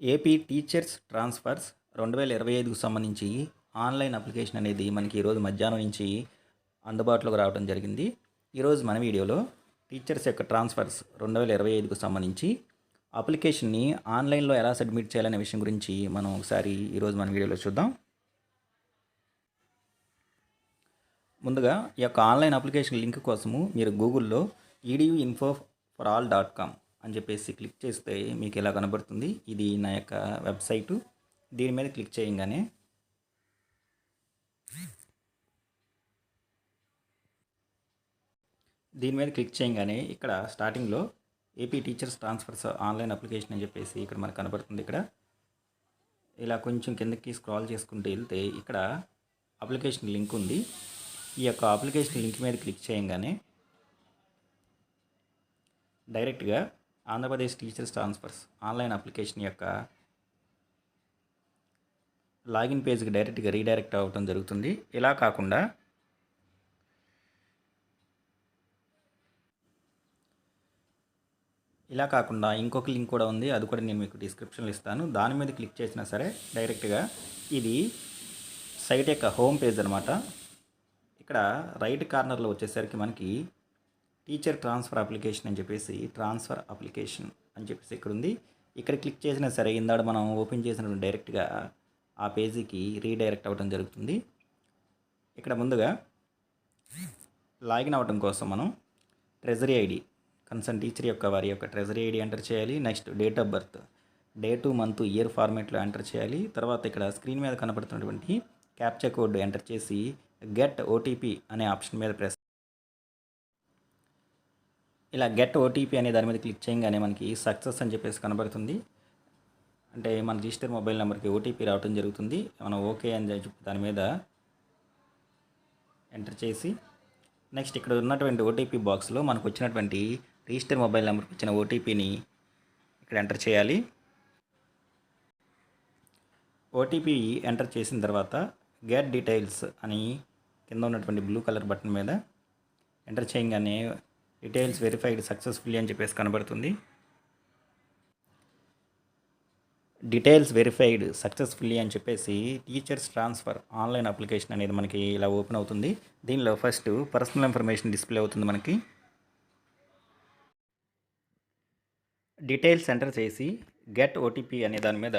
AP teachers transfers రెండు వేల ఇరవై ఐదుకు సంబంధించి ఆన్లైన్ అప్లికేషన్ అనేది మనకి ఈరోజు మధ్యాహ్నం నుంచి అందుబాటులోకి రావడం జరిగింది. ఈరోజు మన వీడియోలో టీచర్స్ యొక్క ట్రాన్స్ఫర్స్ రెండు వేల ఇరవై ఐదుకు సంబంధించి అప్లికేషన్ని ఆన్లైన్లో ఎలా సబ్మిట్ చేయాలనే విషయం గురించి మనం ఒకసారి ఈరోజు మన వీడియోలో చూద్దాం. ముందుగా ఈ యొక్క ఆన్లైన్ అప్లికేషన్ లింక్ కోసము మీరు గూగుల్లో edu info for all dot com అని చెప్పేసి క్లిక్ చేస్తే మీకు ఇలా కనబడుతుంది? ఇది నా యొక్క వెబ్సైటు. దీని మీద క్లిక్ చేయగానే దీని మీద క్లిక్ చేయగానే ఇక్కడ స్టార్టింగ్లో AP teachers transfers online application అని చెప్పేసి ఇక్కడ మనకు కనబడుతుంది ఇక్కడ. ఇలా కొంచెం కిందకి స్క్రాల్ చేసుకుంటూ వెళ్తే ఇక్కడ అప్లికేషన్ లింక్ ఉంది. ఈ యొక్క అప్లికేషన్ లింక్ మీద క్లిక్ చేయగానే డైరెక్ట్గా Andhra Pradesh teachers transfers online application యొక్క లాగిన్ పేజ్కి డైరెక్ట్గా రీడైరెక్ట్ అవ్వటం జరుగుతుంది. ఇలా కాకుండా ఇలా కాకుండా ఇంకొక లింక్ కూడా ఉంది. అది కూడా నేను మీకు డిస్క్రిప్షన్లో ఇస్తాను. దాని మీద క్లిక్ చేసినా సరే డైరెక్ట్గా ఇది సైట్ యొక్క హోమ్ పేజ్ అనమాట ఇక్కడ రైట్ కార్నర్లో వచ్చేసరికి మనకి టీచర్ ట్రాన్స్ఫర్ అప్లికేషన్ అని చెప్పేసి ట్రాన్స్ఫర్ అప్లికేషన్ అని చెప్పేసి ఇక్కడ ఉంది ఇక్కడ క్లిక్ చేసినా సరే ఇందాడు మనం ఓపెన్ చేసిన డైరెక్ట్గా ఆ పేజీకి రీడైరెక్ట్ అవ్వడం జరుగుతుంది. ఇక్కడ ముందుగా లాగిన్ అవ్వడం కోసం మనం ట్రెజరీ ఐడి కన్సర్న్ టీచర్ యొక్క వారి యొక్క ట్రెజరీ ఐడి ఎంటర్ చేయాలి. Next date of birth date month year ఫార్మేట్లో enter చేయాలి. తర్వాత ఇక్కడ స్క్రీన్ మీద కనపడుతున్నటువంటి క్యాప్చర్ కోడ్ ఎంటర్ చేసి గెట్ ఓటీపీ అనే ఆప్షన్ మీద ప్రెస్ ఇలా గెట్ ఓటీపీ అనే దాని మీద క్లిక్ చేయగానే మనకి సక్సెస్ అని చెప్పేసి కనబడుతుంది. అంటే మన రిజిస్టర్ మొబైల్ నెంబర్కి ఓటీపీ రావడం జరుగుతుంది. మనం ఓకే అని చెప్పి దాని మీద ఎంటర్ చేసి నెక్స్ట్ ఇక్కడ ఉన్నటువంటి ఓటీపీ బాక్స్లో మనకు వచ్చినటువంటి రిజిస్టర్ మొబైల్ నెంబర్కి వచ్చిన ఓటీపీని ఇక్కడ ఎంటర్ చేయాలి. ఓటీపీ ఎంటర్ చేసిన తర్వాత గెట్ డీటెయిల్స్ అని కింద ఉన్నటువంటి బ్లూ కలర్ బటన్ మీద ఎంటర్ చేయగానే డీటెయిల్స్ వెరిఫైడ్ సక్సెస్ఫుల్లీ అని చెప్పేసి కనబడుతుంది. డీటెయిల్స్ వెరిఫైడ్ సక్సెస్ఫుల్లీ అని చెప్పేసి టీచర్స్ ట్రాన్స్ఫర్ ఆన్లైన్ అప్లికేషన్ అనేది మనకి ఇలా ఓపెన్ అవుతుంది. దీనిలో ఫస్ట్ పర్సనల్ ఇన్ఫర్మేషన్ డిస్ప్లే అవుతుంది మనకి. డీటెయిల్స్ ఎంటర్ చేసి గెట్ ఓటీపీ అనే దాని మీద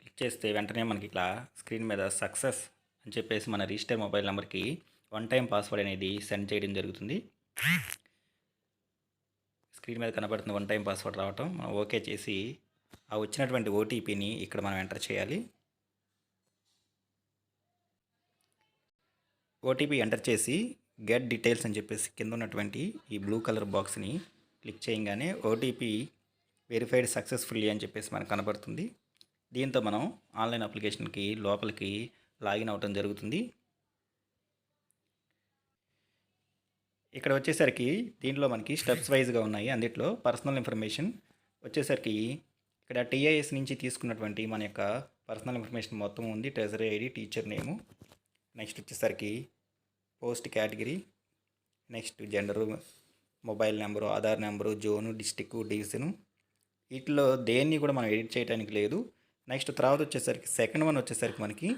క్లిక్ చేస్తే వెంటనే మనకి ఇట్లా స్క్రీన్ మీద సక్సెస్ అని చెప్పేసి మన రిజిస్టర్ మొబైల్ నెంబర్కి వన్ టైం పాస్వర్డ్ అనేది సెండ్ చేయడం జరుగుతుంది. స్క్రీన్ మీద కనబడుతున్న వన్ టైం పాస్వర్డ్ రావటం మనం ఓకే చేసి ఆ వచ్చినటువంటి ఓటీపీని ఇక్కడ మనం ఎంటర్ చేయాలి. ఓటీపీ ఎంటర్ చేసి గెట్ డీటెయిల్స్ అని చెప్పేసి కింద ఉన్నటువంటి ఈ బ్లూ కలర్ బాక్స్ని క్లిక్ చేయగానే ఓటీపీ వెరిఫైడ్ సక్సెస్ఫుల్లీ అని చెప్పేసి మనకు కనబడుతుంది. దీంతో మనం ఆన్లైన్ అప్లికేషన్కి లోపలికి లాగిన్ అవ్వటం జరుగుతుంది. ఇక్కడ వచ్చేసరికి దీంట్లో మనకి స్టెప్స్ వైజ్గా ఉన్నాయి. అందుట్లో పర్సనల్ ఇన్ఫర్మేషన్ వచ్చేసరికి ఇక్కడ టీఐఎస్ నుంచి తీసుకున్నటువంటి మన యొక్క పర్సనల్ ఇన్ఫర్మేషన్ మొత్తం ఉంది. Treasury ID teacher name next వచ్చేసరికి post category next gender mobile number Aadhaar number zone district division వీటిలో దేన్ని కూడా మనం ఎడిట్ చేయడానికి లేదు. నెక్స్ట్ తర్వాత వచ్చేసరికి సెకండ్ వన్ వచ్చేసరికి మనకి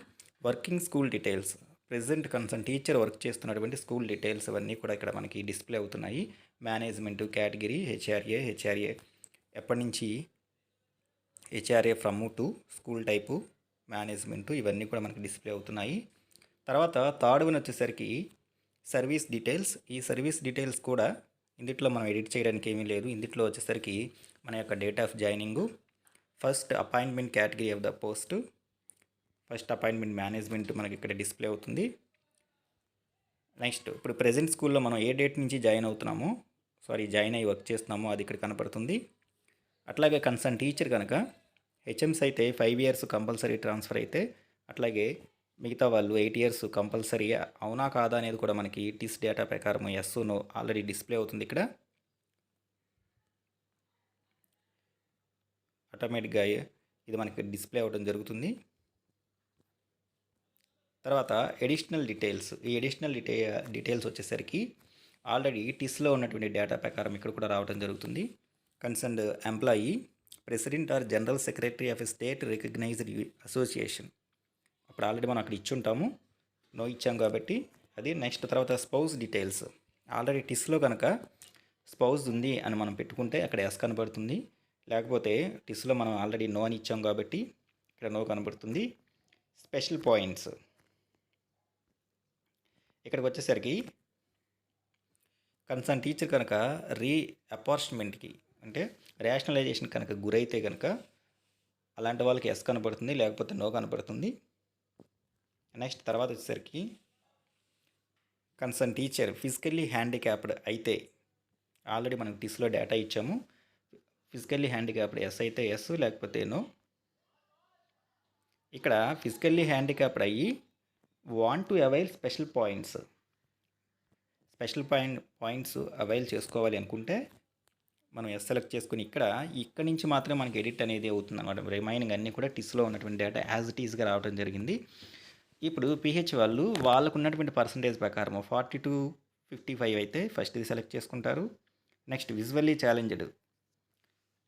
working school details present concern teacher work చేస్తున్నటువంటి స్కూల్ డీటెయిల్స్ అవన్నీ కూడా ఇక్కడ మనకి డిస్ప్లే అవుతున్నాయి. మేనేజ్మెంట్ కేటగిరీ హెచ్ఆర్ఏ హెచ్ఆర్ఏ ఎప్పటి నుంచి HRA from to school type management ఇవన్నీ కూడా మనకి డిస్ప్లే అవుతున్నాయి. తర్వాత థర్డ్ వన్ వచ్చేసరికి సర్వీస్ డీటెయిల్స్. ఈ సర్వీస్ డీటెయిల్స్ కూడా ఇందుట్లో మనం ఎడిట్ చేయడానికి ఏమీ లేదు. ఇందుట్లో వచ్చేసరికి మన యొక్క date of joining first appointment category of the post first appointment management మనకి ఇక్కడ డిస్ప్లే అవుతుంది. నెక్స్ట్ ఇప్పుడు ప్రజెంట్ స్కూల్లో మనం ఏ డేట్ నుంచి జాయిన్ అవుతున్నామో సారీ జాయిన్ అయ్యి వర్క్ చేస్తున్నామో అది ఇక్కడ కనపడుతుంది. అట్లాగే కన్సర్న్ టీచర్ కనుక హెచ్ఎంస్ అయితే ఫైవ్ ఇయర్స్ కంపల్సరీ ట్రాన్స్ఫర్ అయితే అట్లాగే మిగతా వాళ్ళు ఎయిట్ ఇయర్స్ కంపల్సరీ అవునా కాదా అనేది కూడా మనకి టీస్ డేటా ప్రకారం ఎస్ నో ఆల్రెడీ డిస్ప్లే అవుతుంది ఇక్కడ. ఆటోమేటిక్గా ఇది మనకి డిస్ప్లే అవ్వడం జరుగుతుంది. తర్వాత ఎడిషనల్ డీటెయిల్స్ ఈ ఎడిషనల్ డీటే డీటెయిల్స్ వచ్చేసరికి ఆల్రెడీ టిస్లో ఉన్నటువంటి డేటా ప్రకారం ఇక్కడ కూడా రావడం జరుగుతుంది. Concerned employee president or general secretary of a state recognised association అప్పుడు ఆల్రెడీ మనం అక్కడ ఇచ్చి ఉంటాము నో ఇచ్చాం కాబట్టి అది నెక్స్ట్ తర్వాత స్పౌస్ డీటెయిల్స్ ఆల్రెడీ టిస్లో కనుక స్పౌస్ ఉంది అని మనం పెట్టుకుంటే అక్కడ ఎస్ కనబడుతుంది. లేకపోతే టిస్లో మనం ఆల్రెడీ నో అని ఇచ్చాం కాబట్టి ఇక్కడ నో కనబడుతుంది. స్పెషల్ పాయింట్స్ ఇక్కడికి వచ్చేసరికి కన్సర్న్ టీచర్ కనుక రీ అపార్ట్మెంట్కి అంటే రేషనలైజేషన్ కనుక గురైతే కనుక అలాంటి వాళ్ళకి ఎస్ కనబడుతుంది లేకపోతే నో కనబడుతుంది నెక్స్ట్ తర్వాత వచ్చేసరికి కన్సర్న్ టీచర్ ఫిజికల్లీ హ్యాండిక్యాప్డ్ అయితే ఆల్రెడీ మనం టీసీలో డేటా ఇచ్చాము. ఫిజికల్లీ హ్యాండిక్యాప్డ్ ఎస్ అయితే ఎస్ లేకపోతే నో. ఇక్కడ ఫిజికల్లీ హ్యాండిక్యాప్డ్ అయ్యి want to avail special points special point points avail చేసుకోవాలి అనుకుంటే మనం ఎస్ సెలెక్ట్ చేసుకుని ఇక్కడ ఇక్కడ నుంచి మాత్రమే మనకి ఎడిట్ అనేది అవుతుంది అనమాట రిమైనింగ్ అన్నీ కూడా టిస్లో ఉన్నటువంటి డేటా యాజ్ ఇట్ ఈస్గా రావడం జరిగింది. ఇప్పుడు పిహెచ్ వాళ్ళు వాళ్ళకు ఉన్నటువంటి పర్సంటేజ్ ప్రకారం ఫార్టీ టు ఫిఫ్టీ ఫైవ్ అయితే ఫస్ట్ది సెలెక్ట్ చేసుకుంటారు. Next visually challenged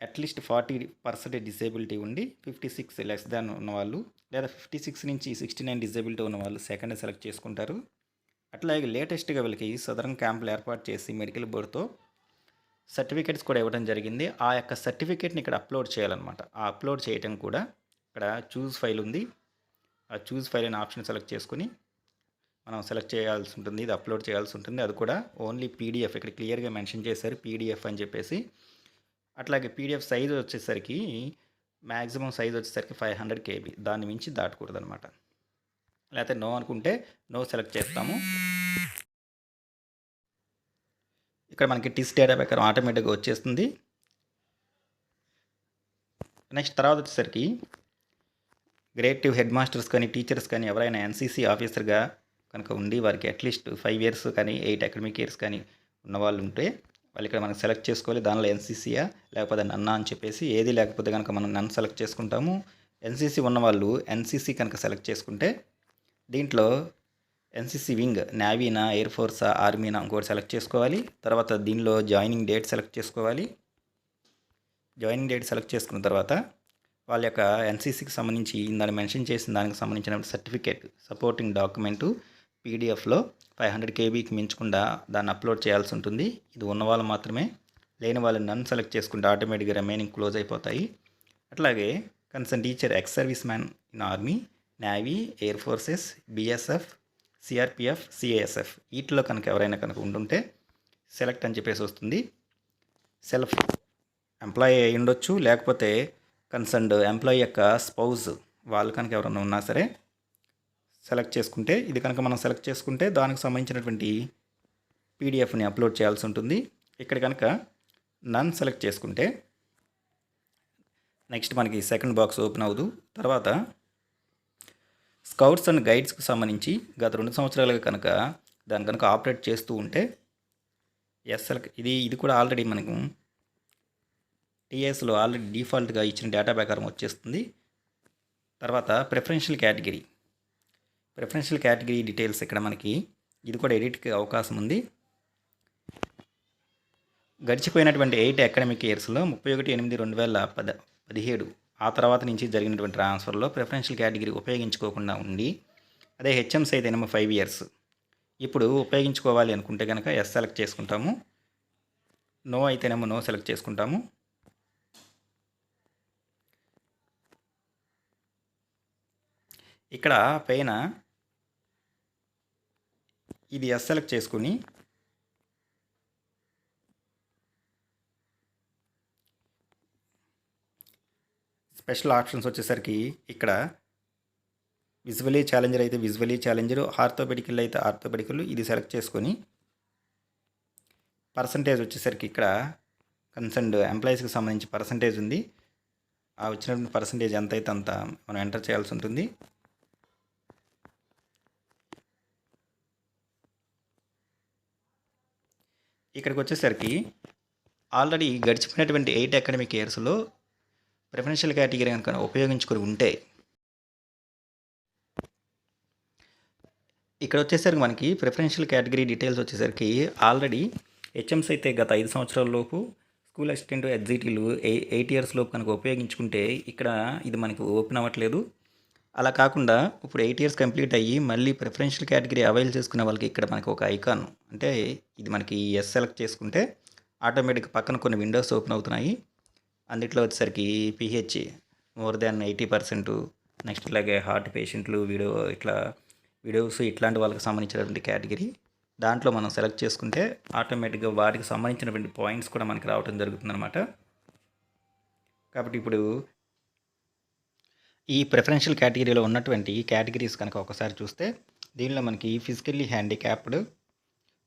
at least forty percentage disability ఉండి ఫిఫ్టీ సిక్స్ లెస్ దాన్ ఉన్నవాళ్ళు లేదా ఫిఫ్టీ సిక్స్ నుంచి సిక్స్టీ నైన్ డిజేబిలిటీ ఉన్న వాళ్ళు సెకండ్ సెలెక్ట్ చేసుకుంటారు. అట్లాగే లేటెస్ట్గా వీళ్ళకి సదరన్ క్యాంపులు ఏర్పాటు చేసి మెడికల్ బోర్డుతో సర్టిఫికేట్స్ కూడా ఇవ్వడం జరిగింది. ఆ యొక్క సర్టిఫికేట్ని ఇక్కడ అప్లోడ్ చేయాలన్నమాట. ఆ అప్లోడ్ చేయటం కూడా ఇక్కడ చూస్ ఫైల్ ఉంది. ఆ చూస్ ఫైల్ అనే ఆప్షన్ సెలెక్ట్ చేసుకుని మనం సెలెక్ట్ చేయాల్సి ఉంటుంది. ఇది అప్లోడ్ చేయాల్సి ఉంటుంది. అది కూడా ఓన్లీ పీడిఎఫ్ ఇక్కడ క్లియర్గా మెన్షన్ చేశారు. పీడిఎఫ్ అని చెప్పేసి. అట్లాగే పీడిఎఫ్ సైజ్ వచ్చేసరికి మ్యాక్సిమం సైజ్ వచ్చేసరికి ఫైవ్ హండ్రెడ్ కేబీ. దాన్ని మించి దాటకూడదు అనమాట లేకపోతే నో అనుకుంటే నో సెలెక్ట్ చేస్తాము. ఇక్కడ మనకి టిస్ డేటా ప్రకారం ఆటోమేటిక్గా వచ్చేస్తుంది. నెక్స్ట్ తర్వాత వచ్చేసరికి గ్రేటివ్ హెడ్ మాస్టర్స్ కానీ టీచర్స్ కానీ ఎవరైనా ఎన్సీసీ ఆఫీసర్గా కనుక ఉండి వారికి అట్లీస్ట్ ఫైవ్ ఇయర్స్ కానీ ఎయిట్ అకాడమిక్ ఇయర్స్ కానీ ఉన్న వాళ్ళు ఉంటే వాళ్ళు ఇక్కడ మనం సెలెక్ట్ చేసుకోవాలి. దానిలో ఎన్సీసీయా లేకపోతే నన్నా అని చెప్పేసి ఏది లేకపోతే కనుక మనం నన్ను సెలెక్ట్ చేసుకుంటాము. ఎన్సీసీ ఉన్నవాళ్ళు ఎన్సీసీ కనుక సెలెక్ట్ చేసుకుంటే దీంట్లో ఎన్సీసీ వింగ్ నేవీనా ఎయిర్ ఫోర్సా ఆర్మీనా ఇంకోటి సెలెక్ట్ చేసుకోవాలి. తర్వాత దీనిలో జాయినింగ్ డేట్ సెలెక్ట్ చేసుకోవాలి. జాయినింగ్ డేట్ సెలెక్ట్ చేసుకున్న తర్వాత వాళ్ళ యొక్క ఎన్సీసీకి సంబంధించి దాన్ని మెన్షన్ చేసిన దానికి సంబంధించిన సర్టిఫికేట్ సపోర్టింగ్ డాక్యుమెంటు పీడిఎఫ్లో ఫైవ్ హండ్రెడ్ కేబీకి మించకుండా దాన్ని అప్లోడ్ చేయాల్సి ఉంటుంది. ఇది ఉన్న వాళ్ళు మాత్రమే లేని వాళ్ళని నన్ను సెలెక్ట్ చేసుకుంటే ఆటోమేటిక్గా రిమైనింగ్ క్లోజ్ అయిపోతాయి. అట్లాగే concern teacher ex service man in army navy air forces BSF CRPF CASF వీటిలో కనుక ఎవరైనా కనుక ఉండుంటే సెలెక్ట్ అని చెప్పేసి వస్తుంది. సెల్ఫ్ ఎంప్లాయీ అయి ఉండొచ్చు లేకపోతే కన్సర్న్డ్ ఎంప్లాయీ యొక్క స్పౌజ్ వాళ్ళు కనుక ఎవరైనా ఉన్నా సరే సెలెక్ట్ చేసుకుంటే ఇది కనుక మనం సెలెక్ట్ చేసుకుంటే దానికి సంబంధించినటువంటి పీడిఎఫ్ని అప్లోడ్ చేయాల్సి ఉంటుంది. ఇక్కడ కనుక నన్ సెలెక్ట్ చేసుకుంటే నెక్స్ట్ మనకి సెకండ్ బాక్స్ ఓపెన్ అవ్వదు. తర్వాత స్కౌట్స్ అండ్ గైడ్స్కి సంబంధించి గత రెండు సంవత్సరాలుగా కనుక దాని కనుక ఆపరేట్ చేస్తూ ఉంటే ఎస్ఎల్ ఇది ఇది కూడా ఆల్రెడీ మనకు టీఎస్లో ఆల్రెడీ డిఫాల్ట్గా ఇచ్చిన డేటా ప్రకారం వచ్చేస్తుంది. తర్వాత preferential category preferential category details ఇక్కడ మనకి ఇది కూడా ఎడిట్కి అవకాశం ఉంది. గడిచిపోయినటువంటి ఎయిట్ అకాడమిక్ ఇయర్స్లో ముప్పై ఒకటి ఎనిమిది రెండు వేల పద పదిహేడు ఆ తర్వాత నుంచి జరిగినటువంటి ట్రాన్స్ఫర్లో ప్రిఫరెన్షియల్ కేటగిరీ ఉపయోగించుకోకుండా ఉండి అదే హెచ్ఎంస్ అయితేనేమో ఫైవ్ ఇయర్స్ ఇప్పుడు ఉపయోగించుకోవాలి అనుకుంటే కనుక ఎస్ సెలెక్ట్ చేసుకుంటాము. నో అయితేనేమో నో సెలెక్ట్ చేసుకుంటాము. ఇక్కడ పైన ఇది ఎస్ సెలెక్ట్ చేసుకుని స్పెషల్ ఆప్షన్స్ వచ్చేసరికి ఇక్కడ విజువలీ ఛాలెంజర్ అయితే విజువలీ ఛాలెంజర్ ఆర్థోపెడికల్ అయితే ఆర్థోపెడికల్ ఇది సెలెక్ట్ చేసుకొని పర్సంటేజ్ వచ్చేసరికి ఇక్కడ కన్సర్న్డ్ ఎంప్లాయీస్కి సంబంధించి పర్సంటేజ్ ఉంది. ఆ వచ్చినటువంటి పర్సంటేజ్ ఎంత అయితే అంత మనం ఎంటర్ చేయాల్సి ఉంటుంది. ఇక్కడికి వచ్చేసరికి ఆల్రెడీ గడిచిపోయినటువంటి ఎయిట్ అకాడమిక్ ఇయర్స్లో ప్రిఫరెన్షియల్ కేటగిరీ కనుక ఉపయోగించుకొని ఉంటే ఇక్కడ వచ్చేసరికి మనకి ప్రిఫరెన్షియల్ కేటగిరీ డీటెయిల్స్ వచ్చేసరికి ఆల్రెడీ హెచ్ఎంస్ అయితే గత ఐదు సంవత్సరాల లోపు స్కూల్ అసిస్టెంట్ ఎగ్జిటీలు ఎయి ఎయిట్ ఇయర్స్ లోపు కనుక ఉపయోగించుకుంటే ఇక్కడ ఇది మనకి ఓపెన్ అవ్వట్లేదు. అలా కాకుండా ఇప్పుడు ఎయిట్ ఇయర్స్ కంప్లీట్ అయ్యి మళ్ళీ ప్రిఫరెన్షియల్ కేటగిరీ అవైల్ చేసుకునే వాళ్ళకి ఇక్కడ మనకి ఒక ఐకాన్. అంటే ఇది మనకి ఎస్ సెలెక్ట్ చేసుకుంటే ఆటోమేటిక్ పక్కన కొన్ని విండోస్ ఓపెన్ అవుతున్నాయి. అందుట్లో వచ్చేసరికి PH more than eighty percent next ఇలాగే హార్ట్ పేషెంట్లు వీడియో ఇట్లా వీడియోస్ ఇట్లాంటి వాళ్ళకి సంబంధించినటువంటి కేటగిరీ. దాంట్లో మనం సెలెక్ట్ చేసుకుంటే ఆటోమేటిక్గా వాటికి సంబంధించినటువంటి పాయింట్స్ కూడా మనకి రావడం జరుగుతుందన్నమాట. కాబట్టి ఇప్పుడు ఈ ప్రిఫరెన్షియల్ కేటగిరీలో ఉన్నటువంటి కేటగిరీస్ కనుక ఒకసారి చూస్తే దీనిలో మనకి physically handicapped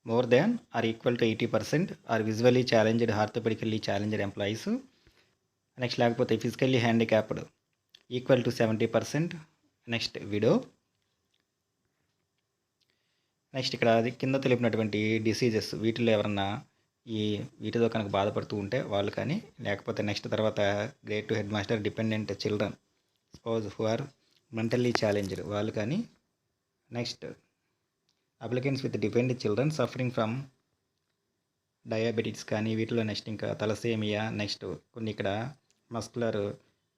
more than or equal to eighty percent or visually challenged orthopedically challenged employees next లేకపోతే physically handicapped equal to seventy percent next widow next ఇక్కడ అది కింద తెలిపినటువంటి డిసీజెస్ వీటిలో ఎవరన్నా ఈ వీటితో కనుక బాధపడుతూ ఉంటే వాళ్ళు కానీ లేకపోతే నెక్స్ట్ తర్వాత grade two head master dependent children suppose who are mentally challenged వాళ్ళు కానీ next applicants with depend children suffering from diabetics కానీ వీటిలో నెక్స్ట్ ఇంకా తలసేమియా నెక్స్ట్ కొన్ని ఇక్కడ మస్కులర్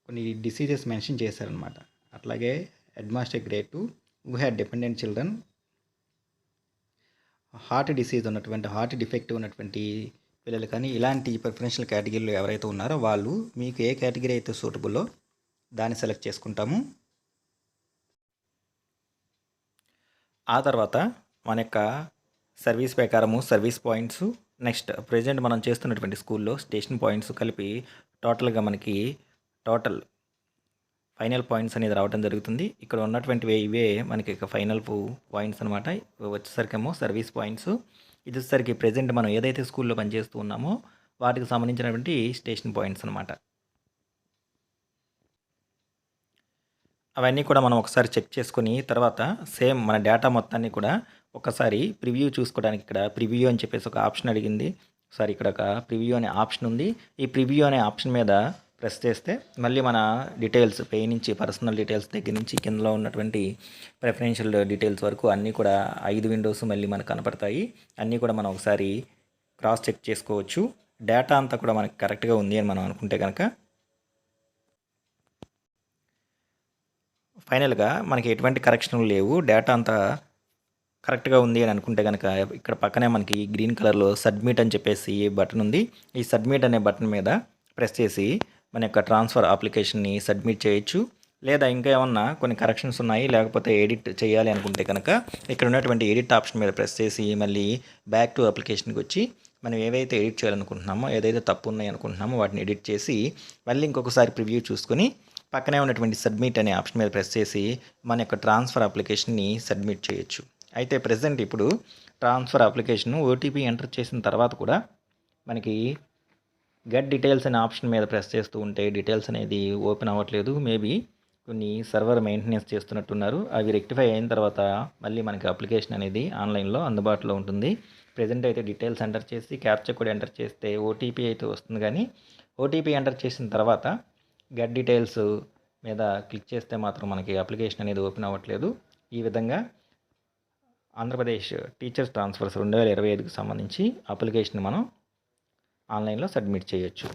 కొన్ని డిసీజెస్ మెన్షన్ చేశారనమాట అట్లాగే head grade grade two who had dependent children heart disease ఉన్నటువంటి హార్ట్ డిఫెక్ట్ ఉన్నటువంటి పిల్లలు కానీ ఇలాంటి ప్రిఫరెన్షియల్ కేటగిరీలో ఎవరైతే ఉన్నారో వాళ్ళు మీకు ఏ కేటగిరీ అయితే సూటబుల్లో దాన్ని సెలెక్ట్ చేసుకుంటాము. ఆ తర్వాత మన యొక్క సర్వీస్ ప్రకారము సర్వీస్ పాయింట్స్ నెక్స్ట్ ప్రజెంట్ మనం చేస్తున్నటువంటి స్కూల్లో స్టేషన్ పాయింట్స్ కలిపి టోటల్గా మనకి టోటల్ ఫైనల్ పాయింట్స్ అనేది రావడం జరుగుతుంది. ఇక్కడ ఉన్నటువంటివి ఇవే మనకి ఫైనల్ పాయింట్స్ అనమాట వచ్చేసరికేమో సర్వీస్ పాయింట్స్. ఇది వచ్చేసరికి ప్రజెంట్ మనం ఏదైతే స్కూల్లో పనిచేస్తూ ఉన్నామో వాటికి సంబంధించినటువంటి స్టేషన్ పాయింట్స్ అనమాట అవన్నీ కూడా మనం ఒకసారి చెక్ చేసుకుని తర్వాత సేమ్ మన డేటా మొత్తాన్ని కూడా ఒకసారి ప్రివ్యూ చూసుకోవడానికి ఇక్కడ ప్రివ్యూ అని చెప్పేసి ఒక ఆప్షన్ అడిగింది. సారీ ఇక్కడ ఒక ప్రివ్యూ అనే ఆప్షన్ ఉంది. ఈ ప్రివ్యూ అనే ఆప్షన్ మీద ప్రెస్ చేస్తే మళ్ళీ మన డీటెయిల్స్ పే నుంచి పర్సనల్ డీటెయిల్స్ దగ్గర నుంచి కిందలో ఉన్నటువంటి ప్రిఫరెన్షియల్ డీటెయిల్స్ వరకు అన్నీ కూడా ఐదు విండోస్ మళ్ళీ మనకు కనపడతాయి. అన్నీ కూడా మనం ఒకసారి క్రాస్ చెక్ చేసుకోవచ్చు. డేటా అంతా కూడా మనకి కరెక్ట్గా ఉంది అని మనం అనుకుంటే కనుక ఫైనల్గా మనకి ఎటువంటి కరెక్షన్లు లేవు. డేటా అంతా కరెక్ట్గా ఉంది అని అనుకుంటే కనుక ఇక్కడ పక్కనే మనకి గ్రీన్ కలర్లో సబ్మిట్ అని చెప్పేసి బటన్ ఉంది. ఈ సబ్మిట్ అనే బటన్ మీద ప్రెస్ చేసి మన యొక్క ట్రాన్స్ఫర్ అప్లికేషన్ని సబ్మిట్ చేయొచ్చు. లేదా ఇంకా ఏమన్నా కొన్ని కరెక్షన్స్ ఉన్నాయి లేకపోతే ఎడిట్ చేయాలి అనుకుంటే కనుక ఇక్కడ ఉన్నటువంటి ఎడిట్ ఆప్షన్ మీద ప్రెస్ చేసి మళ్ళీ బ్యాక్ టు అప్లికేషన్కి వచ్చి మనం ఏవైతే ఎడిట్ చేయాలనుకుంటున్నామో ఏదైతే తప్పు ఉన్నాయి అనుకుంటున్నామో వాటిని ఎడిట్ చేసి మళ్ళీ ఇంకొకసారి ప్రివ్యూ చూసుకొని పక్కనే ఉన్నటువంటి సబ్మిట్ అనే ఆప్షన్ మీద ప్రెస్ చేసి మన యొక్క ట్రాన్స్ఫర్ అప్లికేషన్ని సబ్మిట్ చేయొచ్చు. అయితే ప్రజెంట్ ఇప్పుడు ట్రాన్స్ఫర్ అప్లికేషన్ ఓటీపీ ఎంటర్ చేసిన తర్వాత కూడా మనకి గెట్ డీటెయిల్స్ అనే ఆప్షన్ మీద ప్రెస్ చేస్తూ ఉంటే డీటెయిల్స్ అనేది ఓపెన్ అవ్వట్లేదు. మేబీ కొన్ని సర్వర్ మెయింటెనెన్స్ చేస్తున్నట్టున్నారు. అవి రెక్టిఫై అయిన తర్వాత మళ్ళీ మనకి అప్లికేషన్ అనేది ఆన్లైన్లో అందుబాటులో ఉంటుంది. ప్రజెంట్ అయితే డీటెయిల్స్ ఎంటర్ చేసి క్యాప్చర్ కూడా ఎంటర్ చేస్తే ఓటీపీ అయితే వస్తుంది. కానీ ఓటీపీ ఎంటర్ చేసిన తర్వాత గెట్ డీటెయిల్స్ మీద క్లిక్ చేస్తే మాత్రం మనకి అప్లికేషన్ అనేది ఓపెన్ అవ్వట్లేదు. ఈ విధంగా ఆంధ్రప్రదేశ్ టీచర్స్ ట్రాన్స్ఫర్స్ రెండు వేల ఇరవై ఐదుకు సంబంధించి అప్లికేషన్ మనం ఆన్లైన్లో సబ్మిట్ చేయొచ్చు.